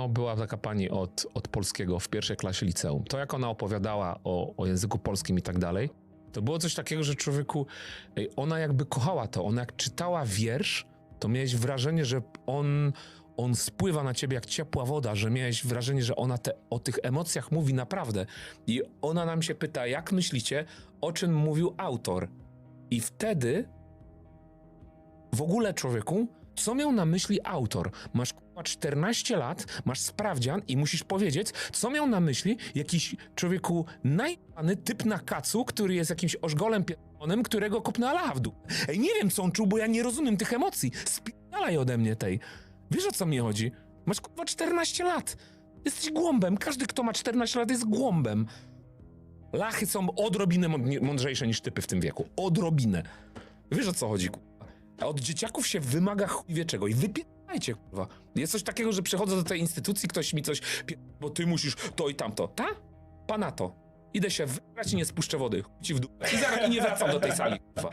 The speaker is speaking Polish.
no, była taka pani od, od polskiego w pierwszej klasie liceum. To jak ona opowiadała o, o języku polskim i tak dalej, to było coś takiego, że człowieku, ona jakby kochała to. Ona jak czytała wiersz, to miałeś wrażenie, że on, on spływa na ciebie jak ciepła woda, że miałeś wrażenie, że ona te, o tych emocjach mówi naprawdę. I ona nam się pyta, jak myślicie, o czym mówił autor? I wtedy w ogóle człowieku, co miał na myśli autor? Masz kurwa, 14 lat, masz sprawdzian i musisz powiedzieć, co miał na myśli jakiś człowieku najpany typ na kacu, który jest jakimś ożgolem pierdolonym, którego kopnęła lacha w dół. Ej, nie wiem co on czuł, bo ja nie rozumiem tych emocji. Spierdalaj ode mnie tej. Wiesz o co mi chodzi? Masz kurwa 14 lat. Jesteś głąbem. Każdy, kto ma 14 lat jest głąbem. Lachy są odrobinę mąd- mądrzejsze niż typy w tym wieku. Odrobinę. Wiesz o co chodzi, kurwa. A od dzieciaków się wymaga chuj czego i wypierdajcie, kurwa. Jest coś takiego, że przychodzę do tej instytucji, ktoś mi coś pie... bo ty musisz to i tamto. Ta? Pana to. Idę się wybrać i nie spuszczę wody. Chuj ci w dół. I zaraz i nie wracam do tej sali, kurwa.